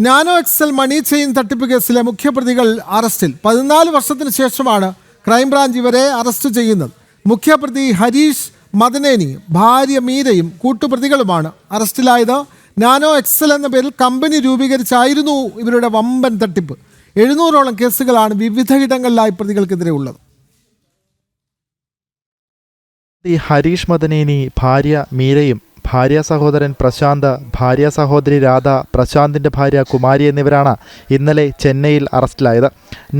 Nano Excel മണി chain തട്ടിപ്പ് കേസിലെ മുഖ്യപ്രതികൾ അറസ്റ്റിൽ. പതിനാല് വർഷത്തിന് ശേഷമാണ് ക്രൈംബ്രാഞ്ച് ഇവരെ അറസ്റ്റ് ചെയ്യുന്നത്. മുഖ്യപ്രതി ഹരീഷ് മദനേനിയും ഭാര്യ മീരയും കൂട്ടുപ്രതികളുമാണ് അറസ്റ്റിലായത്. നാനോ എക്സൽ എന്ന പേരിൽ കമ്പനി രൂപീകരിച്ചായിരുന്നു ഇവരുടെ വമ്പൻ തട്ടിപ്പ്. എഴുന്നൂറോളം കേസുകളാണ് വിവിധയിടങ്ങളിലായി പ്രതികൾക്കെതിരെ ഉള്ളത്. ഹരീഷ് മദനേനി ഭാര്യ മീരയും ഭാര്യ സഹോദരൻ പ്രശാന്ത് ഭാര്യ സഹോദരി രാധ പ്രശാന്തിന്റെ ഭാര്യ കുമാരി എന്നിവരാണ് ഇന്നലെ ചെന്നൈയിൽ അറസ്റ്റിലായത്.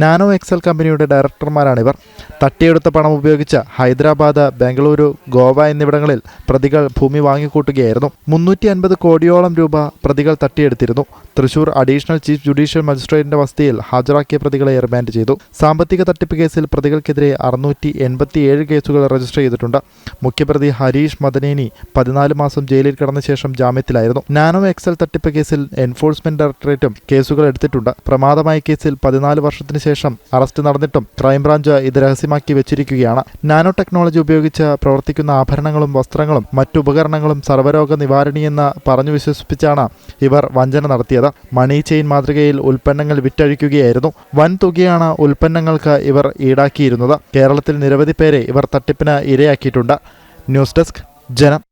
നാനോ എക്സൽ കമ്പനിയുടെ ഡയറക്ടർമാരാണിവർ തട്ടിയെടുത്ത പണം ഉപയോഗിച്ച് ഹൈദരാബാദ് ബംഗളൂരു ഗോവ എന്നിവിടങ്ങളിൽ പ്രതികൾ ഭൂമി വാങ്ങിക്കൂട്ടുകയായിരുന്നു. മുന്നൂറ്റി കോടിയോളം രൂപ പ്രതികൾ തട്ടിയെടുത്തിരുന്നു. തൃശൂർ അഡീഷണൽ ചീഫ് ജുഡീഷ്യൽ മജിസ്ട്രേറ്റിന്റെ വസതിയിൽ ഹാജരാക്കിയ പ്രതികളെ റിമാൻഡ് ചെയ്തു. സാമ്പത്തിക തട്ടിപ്പ് കേസിൽ പ്രതികൾക്കെതിരെ അറുന്നൂറ്റി എൺപത്തിയേഴ് കേസുകൾ രജിസ്റ്റർ ചെയ്തിട്ടുണ്ട്. മുഖ്യപ്രതി ഹരീഷ് മദനേനി പതിനാല് മാസം ജയിലിൽ കിടന്ന ശേഷം ജാമ്യത്തിലായിരുന്നു. നാനോ എക്സൽ തട്ടിപ്പ് കേസിൽ എൻഫോഴ്സ്മെന്റ് ഡയറക്ടറേറ്റും കേസുകൾ എടുത്തിട്ടുണ്ട്. പ്രമാദമായ കേസിൽ പതിനാല് വർഷത്തിന് ശേഷം അറസ്റ്റ് നടന്നിട്ടും ക്രൈംബ്രാഞ്ച് ഇത് രഹസ്യമാക്കി വെച്ചിരിക്കുകയാണ്. നാനോ ടെക്നോളജി ഉപയോഗിച്ച് പ്രവർത്തിക്കുന്ന ആഭരണങ്ങളും വസ്ത്രങ്ങളും മറ്റുപകരണങ്ങളും സർവരോഗ നിവാരണിയെന്ന് പറഞ്ഞു വിശ്വസിപ്പിച്ചാണ് ഇവർ വഞ്ചന നടത്തിയത്. മണി ചെയിൻ മാതൃകയിൽ ഉൽപ്പന്നങ്ങൾ വിറ്റഴിക്കുകയായിരുന്നു. വൻതുകയാണ് ഉൽപ്പന്നങ്ങൾക്ക് ഇവർ ഈടാക്കിയിരുന്നത്. കേരളത്തിൽ നിരവധി പേരെ ഇവർ തട്ടിപ്പിന് ഇരയാക്കിയിട്ടുണ്ട്. ന്യൂസ് ഡെസ്ക് ജനം.